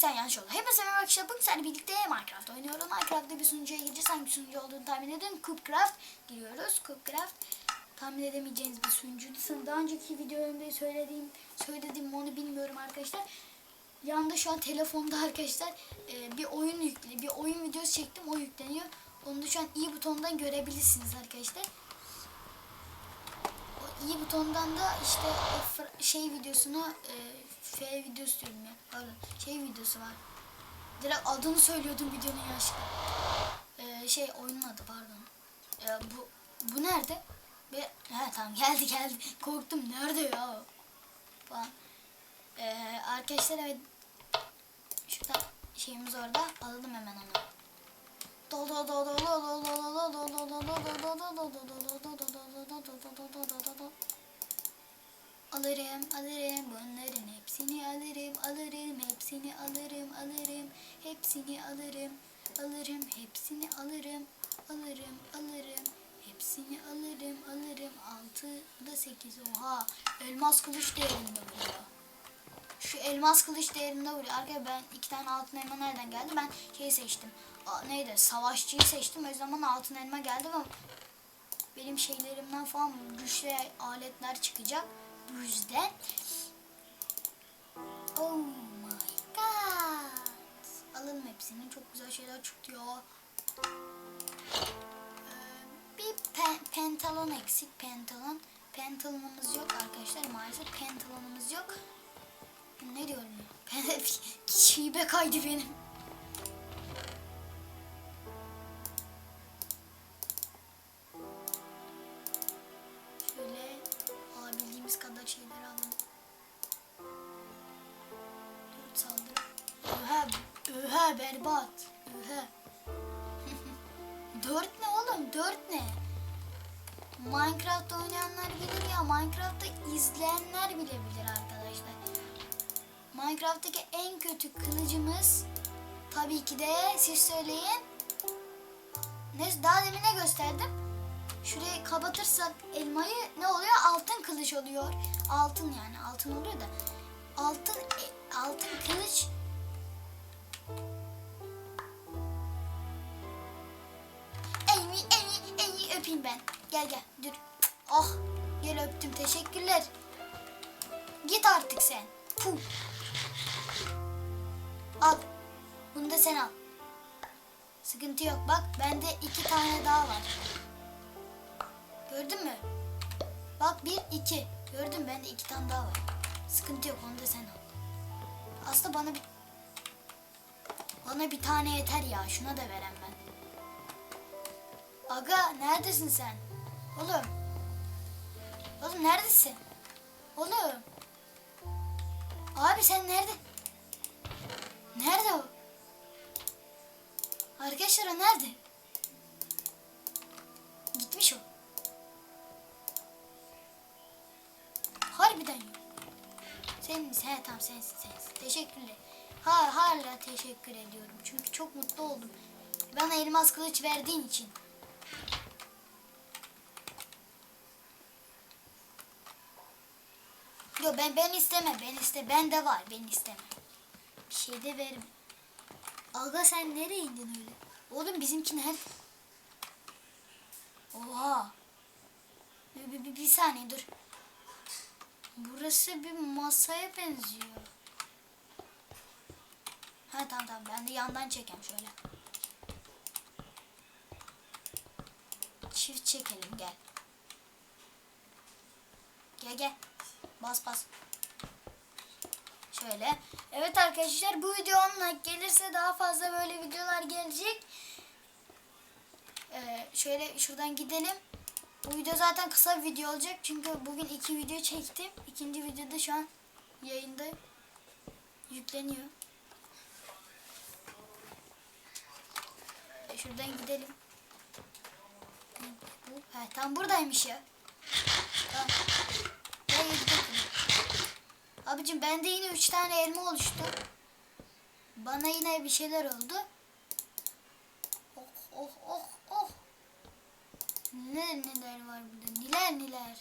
sen yanlış oldu. Hepinize merhaba arkadaşlar. Bugün seninle birlikte Minecraft oynuyorum. Minecraft'ta bir sunucuya gireceğiz. Hangi sunucu olduğunu tahmin edin. Cubecraft giriyoruz. Cubecraft tahmin edemeyeceğiniz bir sunucuydu. Daha önceki videomda söylediğim söylediğim onu bilmiyorum arkadaşlar. Yanında şu an telefonda arkadaşlar e, bir oyun yüklü bir oyun videosu çektim. O yükleniyor. Onu da şu an i butonundan görebilirsiniz arkadaşlar. O i butonundan da işte şey videosunu e, F videosu diyorum ya. Pardon. Şey videosu var. Direkt adını söylüyordum videonun yaşlı. E, şey oyunun adı pardon. E, bu bu nerede? Be he tamam geldi geldi. Korktum nerede ya? Falan. E, arkadaşlar evet. Şurada şeyimiz orada. Alalım hemen onu. Alırım, alırım, bunların hepsini alırım, alırım, hepsini alırım, alırım, hepsini alırım, alırım, hepsini alırım, alırım, alırım, hepsini alırım, alırım, altı da sekiz, oha, elmas kılıç değerinde vuruyor. Şu elmas kılıç değerinde vuruyor. Arkadaşlar ben iki tane altın elma nereden geldi? Ben şeyi seçtim. Aa, neydi? Savaşçıyı seçtim. O bana altın elma geldi ve benim şeylerimden falan güçlü aletler çıkacak. Bu yüzden Oh my god. Alalım hepsini. Çok güzel şeyler çıktı ya. Ee, bir pe- pentalon eksik. Pentalon. Pentalonumuz yok arkadaşlar. Maalesef pentalonumuz yok. Ne diyorum ya? Şibe kaydı benim. Berbat. Dört ne oğlum? Dört ne? Minecraft oynayanlar bilir ya. Minecraft'ta izleyenler bile bilir arkadaşlar. Minecraft'taki en kötü kılıcımız tabii ki de siz söyleyin. Ne, daha demin ne gösterdim? Şurayı kapatırsak elmayı ne oluyor? Altın kılıç oluyor. Altın yani altın oluyor da. Altın e, altın kılıç Gel gel dur. Oh gel öptüm teşekkürler. Git artık sen. Puh. Al. Bunu da sen al. Sıkıntı yok bak bende iki tane daha var. Gördün mü? Bak bir iki. Gördün mü bende iki tane daha var. Sıkıntı yok onu da sen al. Aslında bana bir bana bir tane yeter ya. Şuna da veren ben. Aga neredesin sen? Oğlum. Oğlum neredesin? Oğlum. Abi sen nerede? Nerede o? Arkadaşlar o nerede? Gitmiş o. Harbiden yok. Sen misin? He tamam sensin sensin. Teşekkürler. Ha, hala teşekkür ediyorum. Çünkü çok mutlu oldum. Bana elmas kılıç verdiğin için. Yo ben ben isteme ben iste ben de var ben isteme. Bir şey de verim. Aga sen nereye indin öyle? Oğlum bizimki nerede? Oha. Bir, bir, bir, bir saniye dur. Burası bir masaya benziyor. Ha tamam tamam ben de yandan çekeyim şöyle. Çift çekelim gel. Gel gel. Bas bas. Şöyle. Evet arkadaşlar bu video 10 like gelirse daha fazla böyle videolar gelecek. Ee, şöyle şuradan gidelim. Bu video zaten kısa bir video olacak. Çünkü bugün iki video çektim. İkinci videoda şu an yayında yükleniyor. Ee, şuradan gidelim. Bu, tam buradaymış ya. Tamam. Gel gidelim. Abicim bende yine üç tane elma oluştu. Bana yine bir şeyler oldu. Oh oh oh oh. Neler neler var burada. Niler niler.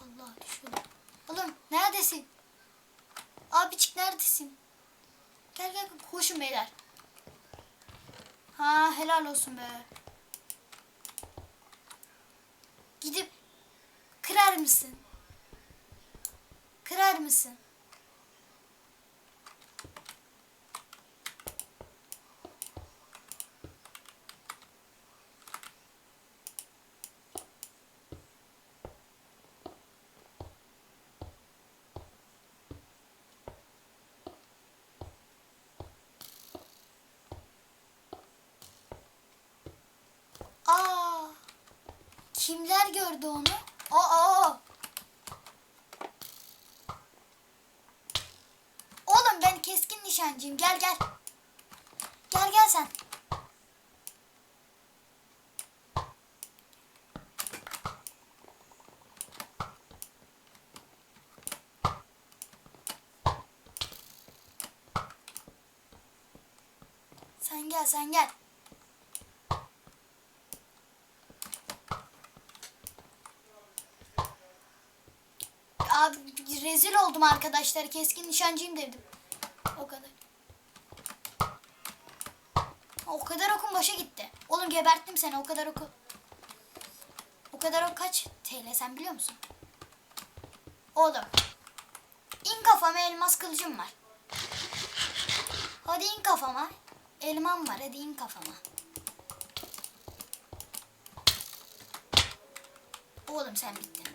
Allah düşüyorum. Oğlum neredesin? Abicik neredesin? Gel gel koşun beyler. Ha helal olsun be. Gidip kırar mısın? Kırar mısın? Aa! Kimler gördü onu? Aa! Oğlum ben keskin nişancıyım. Gel gel. Gel gel sen. Sen gel sen gel. Abi rezil oldum arkadaşlar. Keskin nişancıyım dedim. O kadar. O kadar okun boşa gitti. Oğlum geberttim seni o kadar oku. O kadar ok kaç TL sen biliyor musun? Oğlum. İn kafama elmas kılıcım var. Hadi in kafama. Elmam var hadi in kafama. Oğlum sen bittin.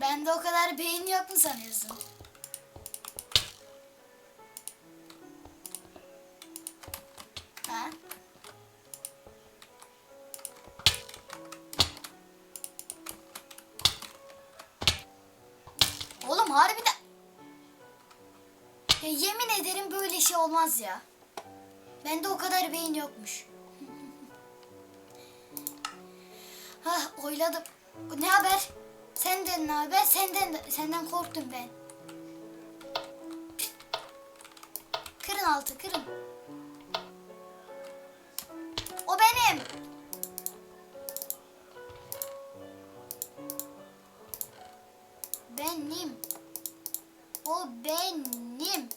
Bende o kadar beyin yok mu sanıyorsun? Olmaz ya. Bende o kadar beyin yokmuş. Hah oyladım. Ne haber? Senden ne haber? Senden de- senden korktum ben. Kırın altı kırın. O benim. Benim. O benim.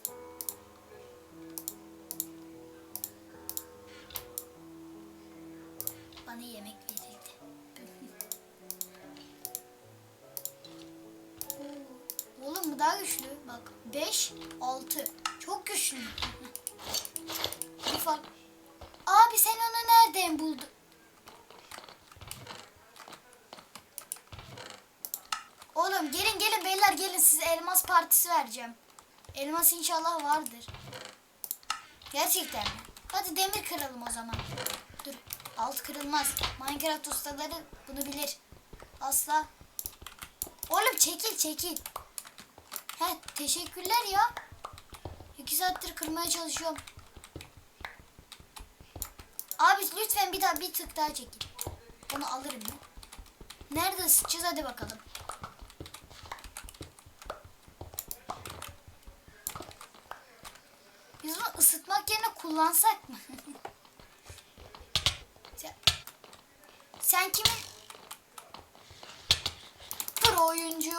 5, 6. Çok güçlü. Bir fark. Abi sen onu nereden buldun? Oğlum gelin gelin beyler gelin size elmas partisi vereceğim. Elmas inşallah vardır. Gerçekten mi? Hadi demir kıralım o zaman. Dur. Alt kırılmaz. Minecraft ustaları bunu bilir. Asla. Oğlum çekil çekil. He teşekkürler ya. İki saattir kırmaya çalışıyorum. Abi lütfen bir daha bir tık daha çekil. Onu alırım ya. Nerede ısıtacağız hadi bakalım. Biz bunu ısıtmak yerine kullansak mı? sen, sen kimin? Oyuncu.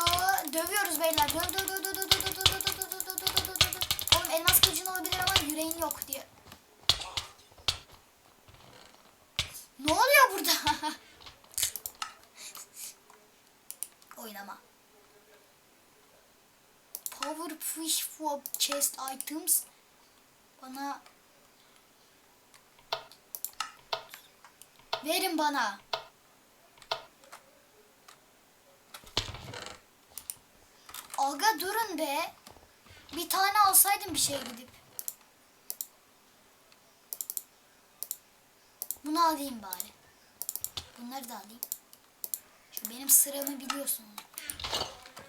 Dövüyoruz beyler. Döv döv döv döv döv döv döv döv döv döv döv döv döv döv döv. Oğlum elmas kılıcın olabilir ama yüreğin yok diye. Ne oluyor burada? Oynama. Power fish for chest items. Bana Verin bana. Aga durun be. Bir tane alsaydım bir şey gidip. Bunu alayım bari. Bunları da alayım. Şu benim sıramı biliyorsunuz.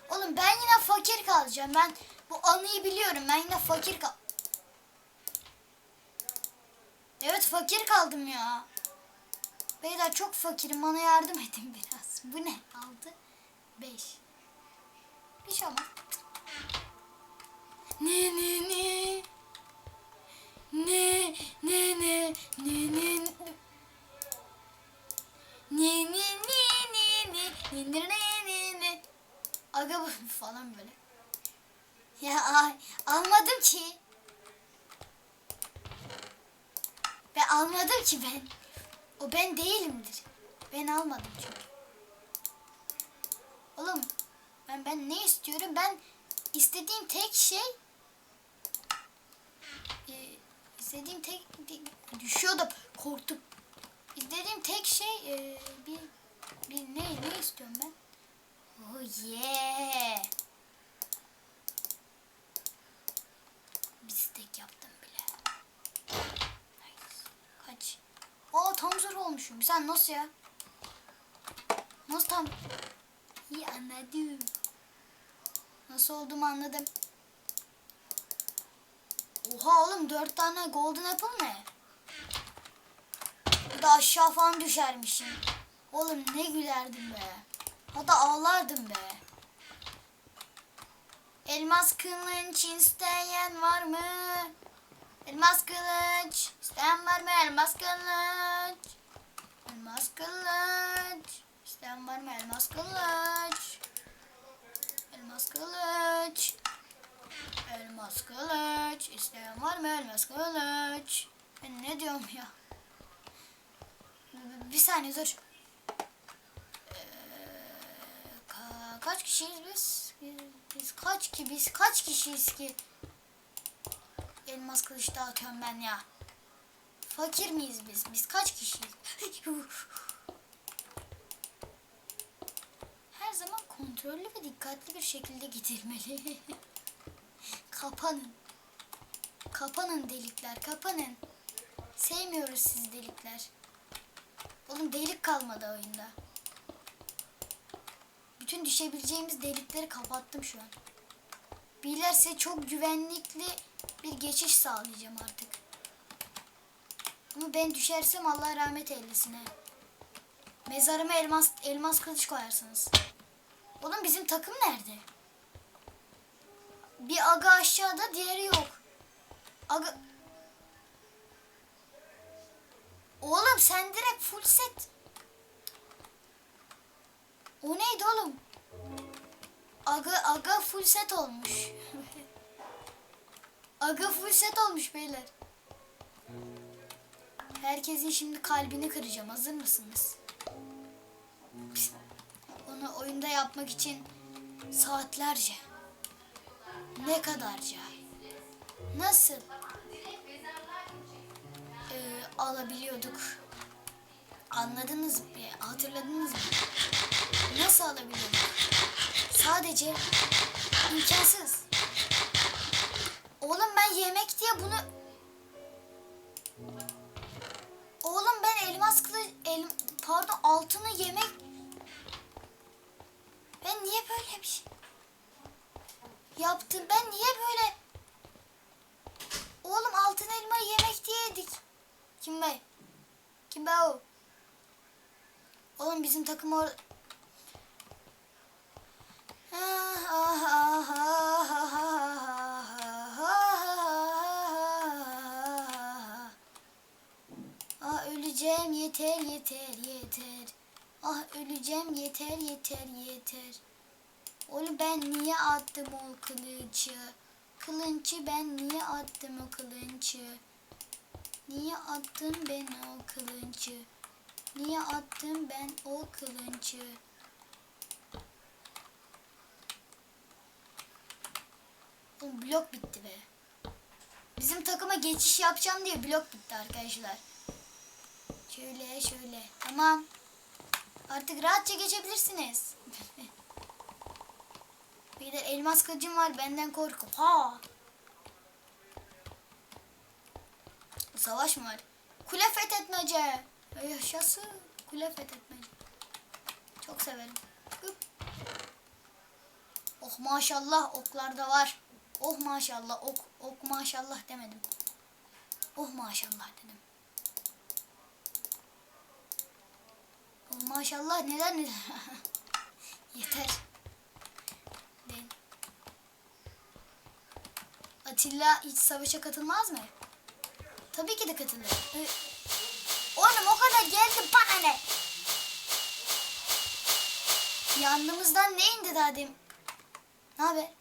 Oğlum ben yine fakir kalacağım. Ben bu anıyı biliyorum. Ben yine fakir kal... Evet fakir kaldım ya. Beyler çok fakirim. Bana yardım edin biraz. Bu ne? 6, 5. Şey olmaz. Ne ne ne. Ne ne ne ne ne ne ne ne ne ne ne ne ne ne Aga bu falan böyle. Ya ay, almadım ki. almadım ki ben. O ben değilimdir. Ben almadım çünkü. Oğlum ben ben ne istiyorum? Ben istediğim tek şey e, istediğim tek düşüyordum korktum. İstediğim tek şey e, bir bir ne ne istiyorum ben? Oh yeah. Bir steak yaptım bile. Nice. Kaç? Aa tam zor olmuşum. Sen nasıl ya? Nasıl tam? İyi anladım. Nasıl olduğumu anladım. Oha oğlum dört tane golden apple ne? Bir de aşağı falan düşermişim. Oğlum ne gülerdim be. Hatta ağlardım be. Elmas kılıç isteyen var mı? Elmas kılıç isteyen var mı? Elmas kılıç. Elmas kılıç. İsteyen var mı? Elmas kılıç. Elmas kılıç. Elmas kılıç. İsteyen var mı? Elmas kılıç. Ben ne diyorum ya? Bir saniye dur. Ee, ka- kaç kişiyiz biz? Biz kaç ki biz kaç kişiyiz ki? Elmas kılıç dağıtıyorum ben ya. Fakir miyiz biz? Biz kaç kişiyiz? Her zaman kontrollü ve dikkatli bir şekilde gidilmeli. kapanın. Kapanın delikler, kapanın. Sevmiyoruz siz delikler. Oğlum delik kalmadı oyunda. Bütün düşebileceğimiz delikleri kapattım şu an. Beyler size çok güvenlikli bir geçiş sağlayacağım artık. Ama ben düşersem Allah rahmet eylesin he. Mezarıma elmas elmas kılıç koyarsınız. Oğlum bizim takım nerede? Bir aga aşağıda diğeri yok. Aga... Oğlum sen direkt full set. O neydi oğlum? Aga aga full set olmuş. aga full set olmuş beyler. Herkesin şimdi kalbini kıracağım. Hazır mısınız? Onu oyunda yapmak için saatlerce. Ne kadarca? Nasıl? Ee, alabiliyorduk. Anladınız mı? Hatırladınız mı? Nasıl alabiliyorduk? Sadece imkansız. Oğlum ben yemek diye bunu... Oğlum ben elmas kılıç... El, pardon altını yemek... Ben niye böyle bir şey... Yaptım. Ben niye böyle... Oğlum altın elma yemek diye yedik. Kim be? Kim be o? Oğlum bizim takım or... Ah öleceğim yeter yeter yeter. Ah öleceğim yeter yeter yeter. Oğlum ben niye attım o kılıcı? Kılınçı ben niye attım o kılınçı? Niye attım ben o kılınçı? Niye attım ben o kılınçı? Oğlum blok bitti be. Bizim takıma geçiş yapacağım diye blok bitti arkadaşlar. Şöyle şöyle. Tamam. Artık rahatça geçebilirsiniz. Bir de elmas kılıcım var benden korku. Ha. Savaş mı var? Kule fethetmece. Yaşasın. Kule fethetmece. Çok severim. Hıp. Oh maşallah oklar da var. Oh maşallah ok ok maşallah demedim. Oh maşallah dedim. Oh maşallah neden neden? Yeter. Değil. Atilla hiç savaşa katılmaz mı? Tabii ki de katılır. Ee, oğlum o kadar geldim bana ne? Yanımızdan ne indi daha? Ne haber?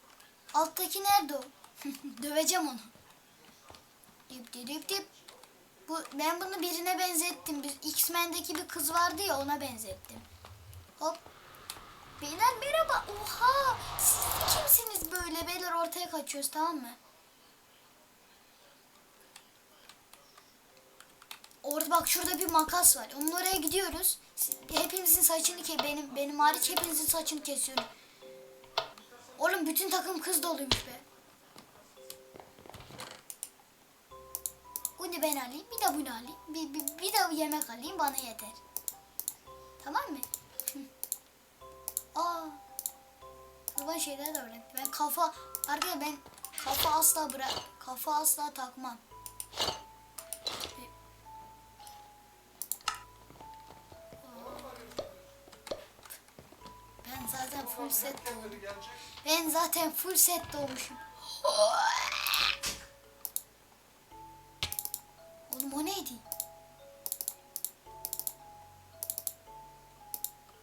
Alttaki nerede o? Döveceğim onu. Dip dip dip dip. Bu ben bunu birine benzettim. Bir X-Men'deki bir kız vardı ya ona benzettim. Hop. Beyler merhaba. Oha! Siz kimsiniz böyle? Beyler ortaya kaçıyoruz tamam mı? Orada bak şurada bir makas var. Onun oraya gidiyoruz. Hepimizin saçını ke benim benim hariç hepinizin saçını kesiyorum. Oğlum bütün takım kız doluymuş be. Bunu ben alayım, bir de bunu alayım, bir, bir, bir de yemek alayım bana yeter. Tamam mı? Aa, kurban şeyler de öyle. Ben kafa, arkadaşlar ben kafa asla bırak, kafa asla takmam. Full set doğdum. Ben zaten full set doğmuşum. Oğlum o neydi?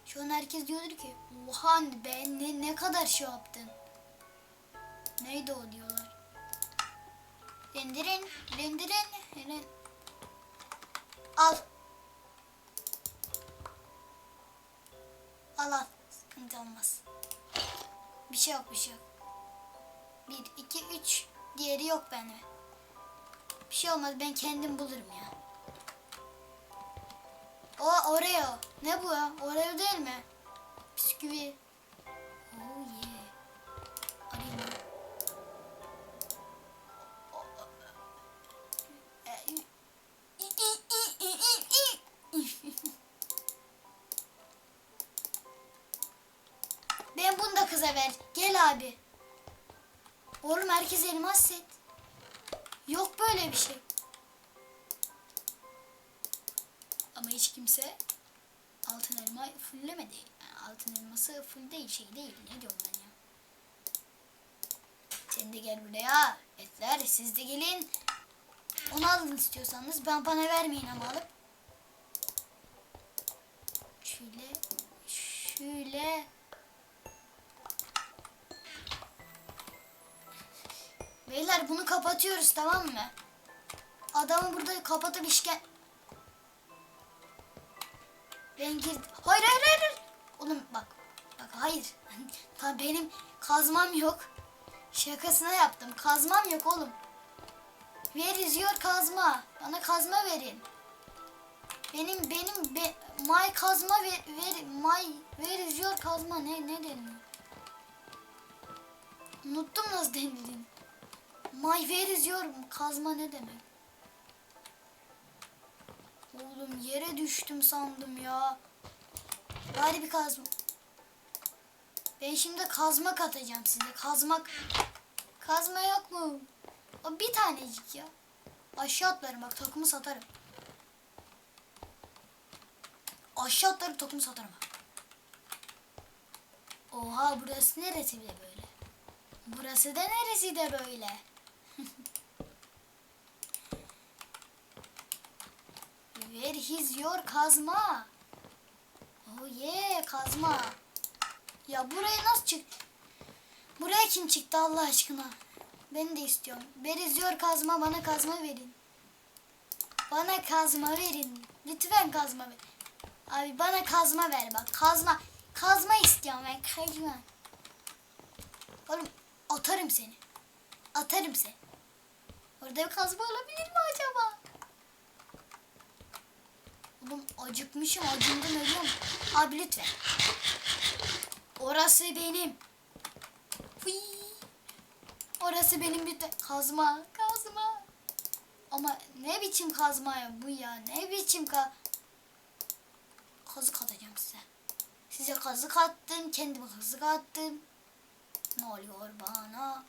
Şu an herkes diyordur ki oha ben ne, ne kadar şey yaptın. Neydi o diyorlar. Rendirin, rendirin, ren... Al. Al al. Sıkıntı olmaz. Bir şey yok bir şey yok. Bir, iki, üç. Diğeri yok bende. Bir şey olmaz ben kendim bulurum ya. O Oreo. Ne bu ya? Oreo değil mi? Bisküvi. Elması full değil şey değil. Ne diyorum ben ya? Sen de gel buraya. Etler siz de gelin. Onu alın istiyorsanız. Ben bana vermeyin ama alıp. Şöyle. Şöyle. Beyler bunu kapatıyoruz tamam mı? Adamı burada kapatıp işken... Ben girdim. Hayır hayır. hayır. Oğlum bak. Hayır. Benim kazmam yok. Şakasına yaptım. Kazmam yok oğlum. Ver izliyor kazma. Bana kazma verin. Benim benim be, my kazma ver, ver my ver izliyor kazma ne ne deniyor? Unuttum nasıl denildiğini. My where is your kazma ne demek? Oğlum yere düştüm sandım ya. Bari bir kazma. Ben şimdi kazma katacağım size. Kazmak. Kazma yok mu? O bir tanecik ya. Aşağı atlarım bak takımı satarım. Aşağı atlarım takımı satarım. Oha burası neresi de böyle? Burası da neresi de böyle? Where is your kazma? Oh yeah kazma. Ya buraya nasıl çık? Buraya kim çıktı Allah aşkına? Ben de istiyorum. İs your kazma? Bana kazma verin. Bana kazma verin. Lütfen kazma ver. Abi bana kazma ver bak. Kazma. Kazma istiyorum ben. Kazma. Oğlum atarım seni. Atarım seni. Orada bir kazma olabilir mi acaba? Oğlum acıkmışım acımdan ölüyorum. Abi lütfen. Orası benim. Fıy. Orası benim lütfen. Kazma, kazma. Ama ne biçim kazma ya bu ya? Ne biçim ka... Kazık atacağım size. Size kazık attım, kendime kazık attım. Ne oluyor bana?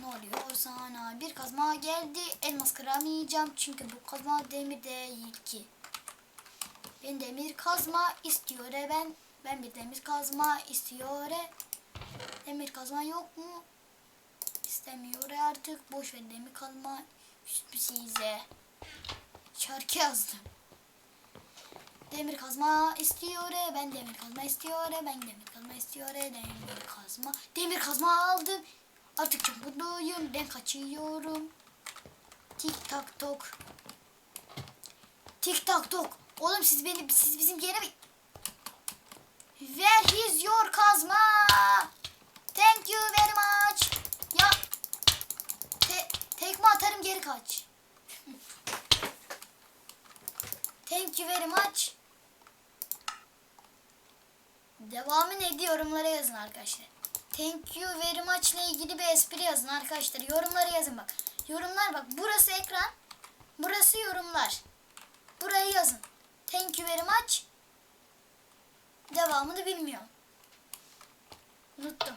Ne oluyor sana? Bir kazma geldi. Elmas kıramayacağım çünkü bu kazma demir değil ki. Ben demir kazma istiyor ben. Ben bir demir kazma istiyor. Demir kazma yok mu? İstemiyor artık. Boş ver demir kazma. Hiçbir size. Şarkı yazdım. Demir kazma istiyor. Ben demir kazma istiyor. Ben demir kazma istiyor. Demir kazma. Demir kazma aldım. Artık çok mutluyum. Ben kaçıyorum. Tik tak tok. Tik tak tok. Oğlum siz beni siz bizim yere mi? Where is your kazma? Thank you very much. Ya te, tekme atarım geri kaç. Thank you very much. Devamı ne diye yorumlara yazın arkadaşlar. Thank you very much ile ilgili bir espri yazın arkadaşlar. Yorumlara yazın bak. Yorumlar bak. Burası ekran. Burası yorumlar. Burayı yazın. Thank you very much. Devamını bilmiyorum. Unuttum.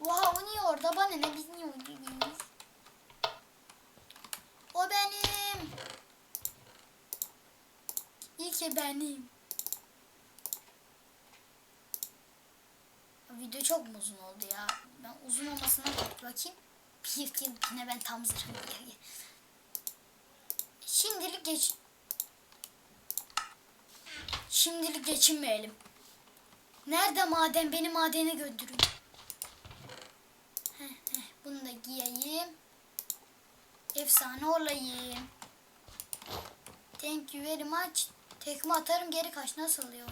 Oha o niye orada? Bana ne bilmiyoruz. O benim. İyi ki benim. Video çok mu uzun oldu ya? Ben uzun olmasına bak bakayım. Bir yine ben tam zırhım. Şimdilik geç. Şimdilik geçinmeyelim. Nerede maden? Beni madene götürün. Heh, heh, bunu da giyeyim. Efsane olayım. Thank you very much. Tekme atarım geri kaç. Nasıl oluyor?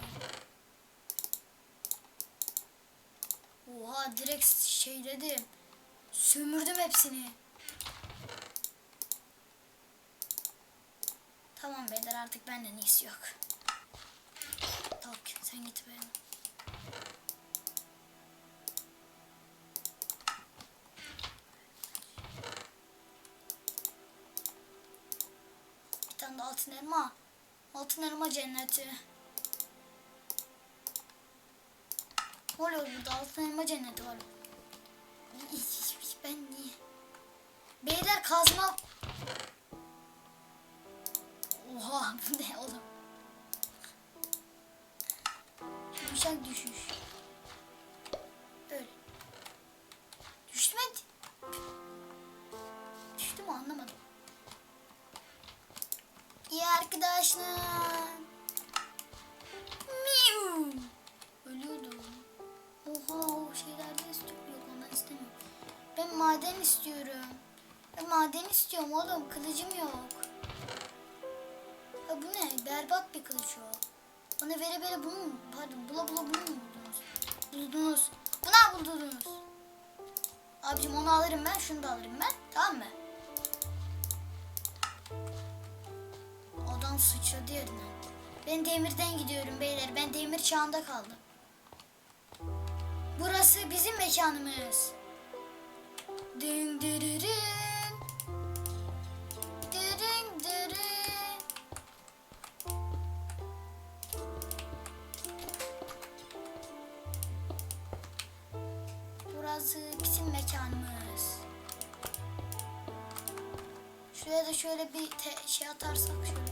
Oha direkt şey dedim. Sömürdüm hepsini. Tamam beyler artık benden iyisi yok. Tak sen git be. Altın elma. Altın elma cenneti. Ne oluyor burada? Altın elma cenneti var. Ben niye? Beyler kazma. Oha bu ne oğlum? Yumuşak düşüş. Arkadaşlar. Miu. Ölüyordu. Oha o şeylerde istiyorum. Yok istemiyorum. Ben maden istiyorum. Ben maden istiyorum oğlum. Kılıcım yok. Ha bu ne? Berbat bir kılıç o. Bana vere vere bunu mu? Pardon bula bula bunu mu buldunuz? Buldunuz. Buna buldunuz. Abicim onu alırım ben. Şunu da alırım ben. Tamam mı? Adam sıçradı yerine. Ben demirden gidiyorum beyler. Ben demir çağında kaldım. Burası bizim mekanımız. Ding dırırın. Dırın dırın. Burası bizim mekanımız. Şuraya da şöyle bir şey atarsak şöyle.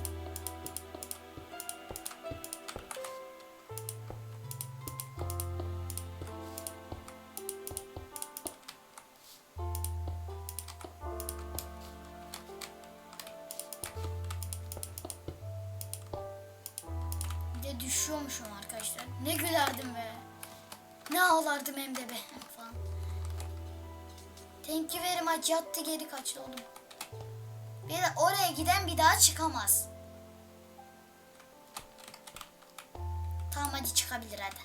Yattı geri kaçtı oğlum. Bir de oraya giden bir daha çıkamaz. Tamam hadi çıkabilir hadi.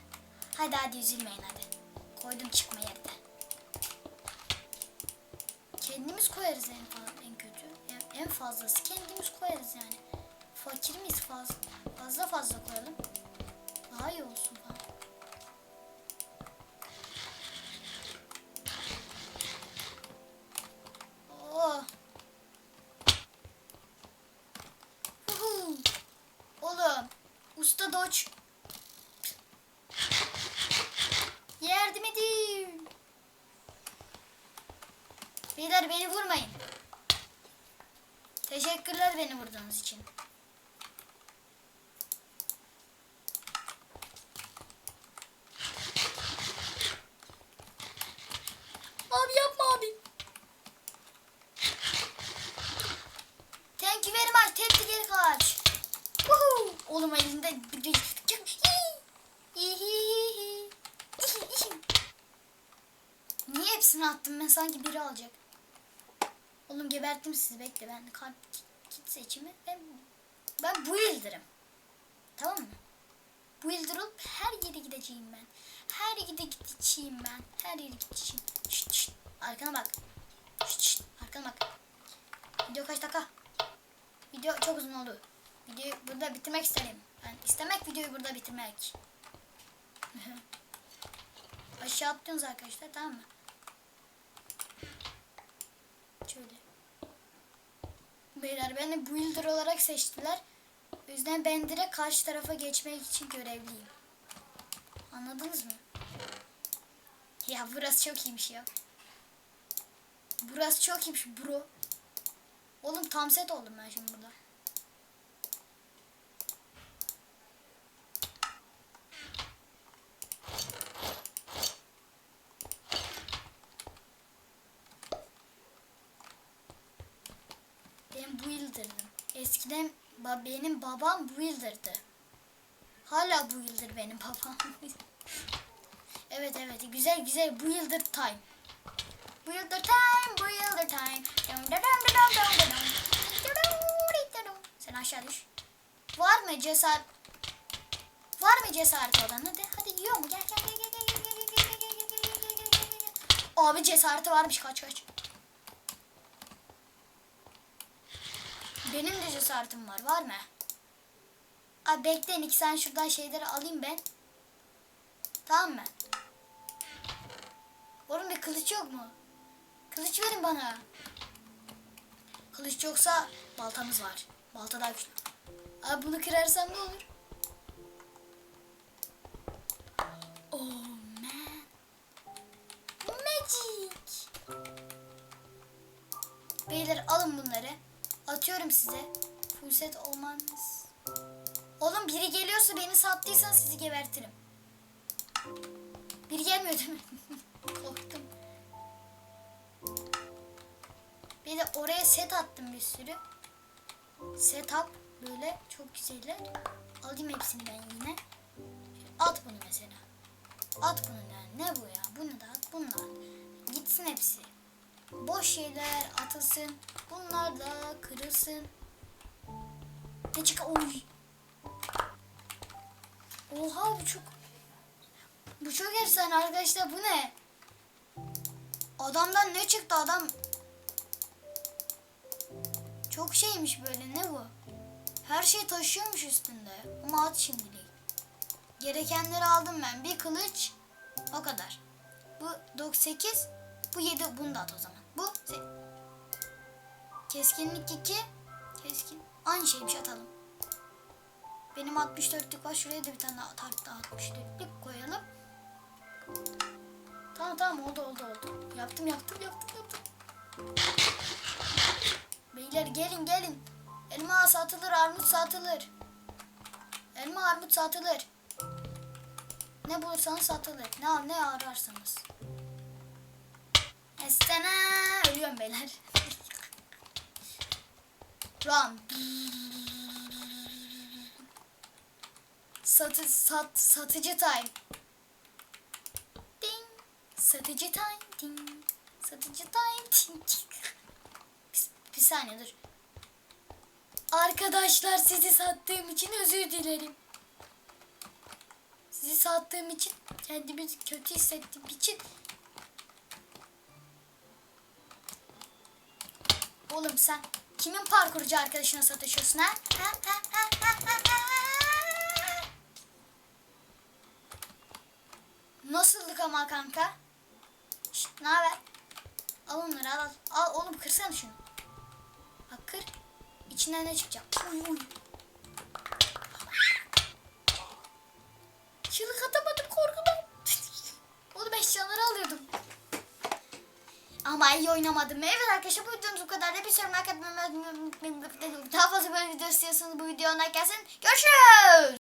Hadi hadi üzülmeyin hadi. Koydum çıkma yerde. Kendimiz koyarız en, fa- en kötü. En, en fazlası kendimiz koyarız yani. Fakir miyiz fazla? Fazla fazla koyalım. Daha iyi olsun falan. Oh. Huhu. Oğlum. Usta doç. Yardım edin. Beyler beni vurmayın. Teşekkürler beni vurduğunuz için. Abi yapma abi. Thank you very much. Tepki geri kaç. Woohoo. Oğlum elinde bir bir Niye hepsini attım ben sanki biri alacak. Oğlum geberttim sizi bekle ben kart kit seçimi ben Ben bu yıldırım. Tamam mı? Bu yıldırım olup her yere gideceğim ben. Her yere gideceğim ben. Her yere gideceğim. Şşt şşt. Arkana bak. Şşt şşt. Arkana bak. Video kaç dakika? Video çok uzun oldu. Videoyu burada bitirmek isterim. Ben istemek videoyu burada bitirmek. Aşağı atlıyorsunuz arkadaşlar tamam mı? Şöyle. Beyler beni builder olarak seçtiler. O yüzden ben direkt karşı tarafa geçmek için görevliyim. Anladınız mı? Ya burası çok iyiymiş ya. Burası çok iyiymiş bro. Oğlum tam set oldum ben şimdi burada. Ben builder'dım. Eskiden benim babam builder'dı. Hala builder benim babam. evet evet güzel güzel builder time. Builder time, builder time. Dum dum dum. Sen aşağı düş. Var mı cesaret? Var mı cesaret olan? Hadi hadi yiyor mu? Gel gel gel gel gel gel gel gel gel gel gel gel gel gel. Abi cesareti varmış kaç kaç. Benim de cesaretim var. Var mı? Abi bekleyin iki sen şuradan şeyleri alayım ben. Tamam mı? Oğlum bir kılıç yok mu? Kılıç verin bana. Kılıç yoksa baltamız var. Balta daha güçlü. Abi bunu kırarsam ne olur? Oh man. Magic. Beyler alın bunları. Atıyorum size. Full olmanız. Oğlum biri geliyorsa beni sattıysan sizi gebertirim. Biri gelmiyor değil mi? Korktum. Bir de oraya set attım bir sürü. Setup böyle çok güzeller. Alayım hepsini ben yine. At bunu mesela. At bunu ya. Ne bu ya? Bunu da at, bunu da at. Gitsin hepsi. Boş şeyler atılsın. Bunlar da kırılsın. Ne çık? Oy. Oha bu çok bu çok efsane arkadaşlar bu ne? Adamdan ne çıktı adam? Çok şeymiş böyle ne bu? Her şey taşıyormuş üstünde. Ama at şimdilik. Gerekenleri aldım ben. Bir kılıç o kadar. Bu 98 bu 7 bunu da at o zaman. Keskinlik 2 keskin aynı şeymiş atalım. Benim 64'lük var. Şuraya da bir tane daha tart daha 64'lük koyalım. Tamam tamam oldu oldu oldu. Yaptım yaptım yaptım yaptım. Beyler gelin gelin. Elma satılır, armut satılır. Elma armut satılır. Ne bulursanız satılır. Ne ne ararsanız. Estene ölüyorum beyler. Run. Satı, sat, satıcı time. Ding. Satıcı time. Ding. Satıcı time. Ding. Bir, bir saniye dur. Arkadaşlar sizi sattığım için özür dilerim. Sizi sattığım için kendimi kötü hissettiğim için Oğlum sen kimin parkurcu arkadaşına satışıyorsun ha? Ha, ha, ha, ha, ha, ha? Nasıldık ama kanka? Şşt ne haber? Al onları al, al. Al oğlum kırsana şunu. Bak kır. İçinden ne çıkacak? Uy uy. Ama iyi oynamadım. Evet arkadaşlar bu videomuz bu kadar. Da bir like atmayı unutmayın. Daha fazla böyle video istiyorsanız bu videoya like gelsin. Görüşürüz.